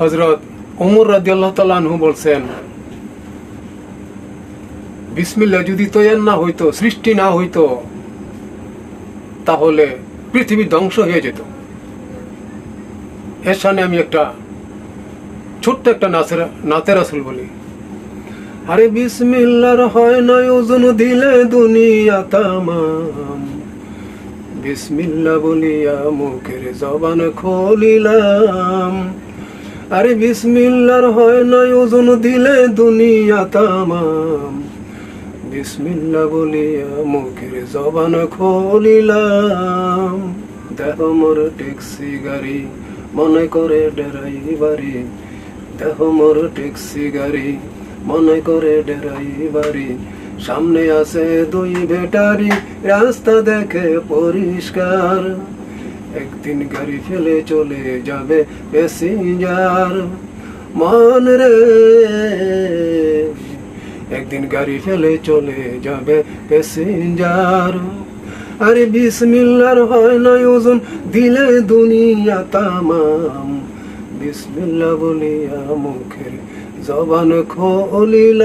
হজরত ওমর রাদিয়াল্লাহু তাআলা আনহু বলছেন, বিসমিল্লাহ যদি তৈয়ার না হইতো, সৃষ্টি না হইতো, তাহলে পৃথিবী ধ্বংস হয়ে যেত। এর সামনে আমি একটা ছোট্ট একটা নাচের নাতের আসল বলি, আরে বিসমিল্লার হয় না, ওজন দিলে দুনিয়া তামাম। বিসমিল্লা বলিয়া মুখের জবান খোলিলাম। আরে বিসমিল্লার হয় না ওজন দিলে দুনিয়া তামাম। বিসমিল্লা বলিয়া মুখের জবান খোলিলাম। দেহ মোর ট্যাক্সি গাড়ি, মনে করে ডেরাই বাড়ি দেহ মোর ট্যাক্সি গাড়ি, মনে করে ডেরাই বাড়ি সামনে আছে দুই বেটারি রাস্তা দেখে পরিষ্কার। একদিন গাড়ি ফেলে চলে যাবে প্যাসেঞ্জার মন রে। একদিন গাড়ি ফেলে চলে যাবে প্যাসেঞ্জার আরে বিসমিল্লার হয় না ওজন দিলে দুনিয়া তামাম। বিসমিল্লা বলিয়া মুখের জবান খোলিলাম।